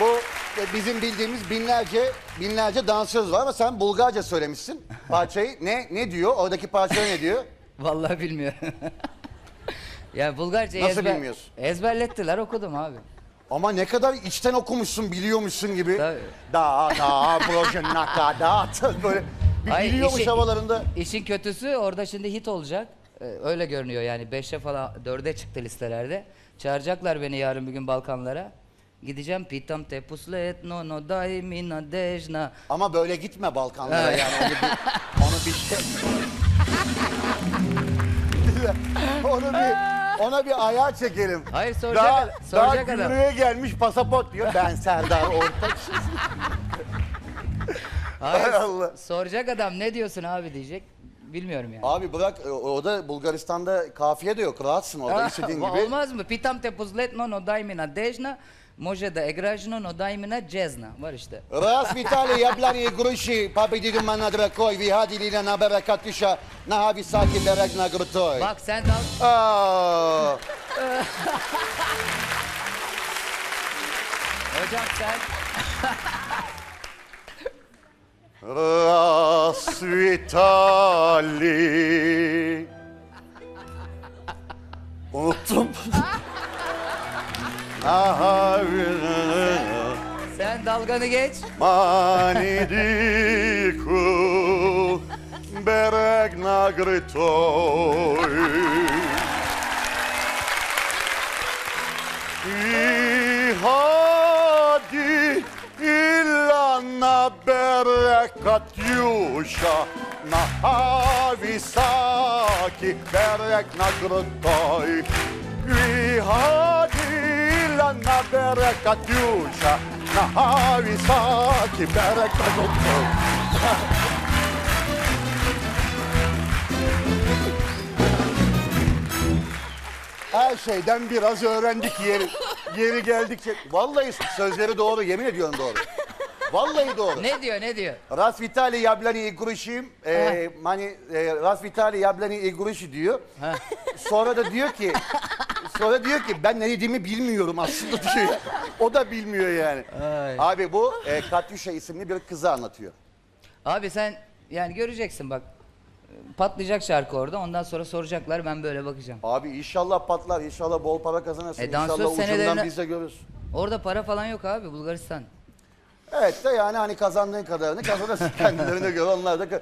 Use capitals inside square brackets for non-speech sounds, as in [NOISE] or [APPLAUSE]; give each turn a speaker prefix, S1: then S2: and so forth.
S1: Bu e, bizim bildiğimiz binlerce binlerce dansöz var ama sen Bulgarca söylemişsin [LAUGHS] parçayı. Ne ne diyor? Oradaki parça ne diyor? [LAUGHS]
S2: Vallahi bilmiyorum. [LAUGHS] ya Bulgarca
S1: Nasıl
S2: ezber,
S1: bilmiyorsun?
S2: ezberlettiler okudum abi.
S1: Ama ne kadar içten okumuşsun, biliyormuşsun gibi.
S2: Tabii.
S1: Da da proje nakadat böyle bir
S2: Hayır,
S1: biliyormuş
S2: işi-
S1: havalarında.
S2: İşin kötüsü orada şimdi hit olacak. Ee, öyle görünüyor yani 5'e falan 4'e çıktı listelerde. Çağıracaklar beni yarın bir gün Balkanlara. Gideceğim pitam te puslet no dai mi nadejna.
S1: Ama böyle gitme Balkanlara
S2: Evet.
S1: yani onu bir onu bir şey [LAUGHS] onu bir ona bir ayağa çekelim.
S2: Hayır, soracak
S1: daha,
S2: soracak
S1: daha
S2: adam.
S1: Gümrüğe gelmiş pasaport diyor. Ben Serdar Ortaç. Hay Allah.
S2: soracak adam ne diyorsun abi diyecek. Bilmiyorum yani.
S1: Abi bırak o- orada Bulgaristan'da kafiye de yok. Rahatsın orada istediğin gibi.
S2: Olmaz mı? Pitam te puslet no no dai mi nadejna. Može da igraš no no dai mi nadjezna. Var işte.
S1: Раз Виталий Яблани Груши победили на дракой, вигадили на Берекатиша, на високи берег на Грутой.
S2: Bak sen dal.
S1: Aa,
S2: Hocam sen.
S1: Svitali. Unuttum. Aha.
S2: Sen dalganı geç.
S1: Manidiku bereg nagritoy. берег Катюша На високий берег на крутой И ходи Illa на берег Катюша На високий берег на крутой Her şeyden biraz öğrendik yeri. Yeri geldikçe. Vallahi sözleri doğru, yemin ediyorum doğru. Vallahi doğru.
S2: Ne diyor ne diyor?
S1: Rasvitali yablani igurişim, e, hani e, Rasvitali yablani igurişi diyor. Sonra da diyor ki, sonra diyor ki ben ne dediğimi bilmiyorum aslında [LAUGHS] diyor. O da bilmiyor yani.
S2: Ay.
S1: Abi bu e, Katyusha isimli bir kızı anlatıyor.
S2: Abi sen yani göreceksin bak. Patlayacak şarkı orada. Ondan sonra soracaklar ben böyle bakacağım.
S1: Abi inşallah patlar, inşallah bol para kazanırsın,
S2: E, dansöz
S1: inşallah ucundan
S2: senelerine-
S1: biz de görürüz.
S2: Orada para falan yok abi Bulgaristan.
S1: Evet de yani hani kazandığın kadarını kazanırsın [LAUGHS] kendilerine göre onlar da.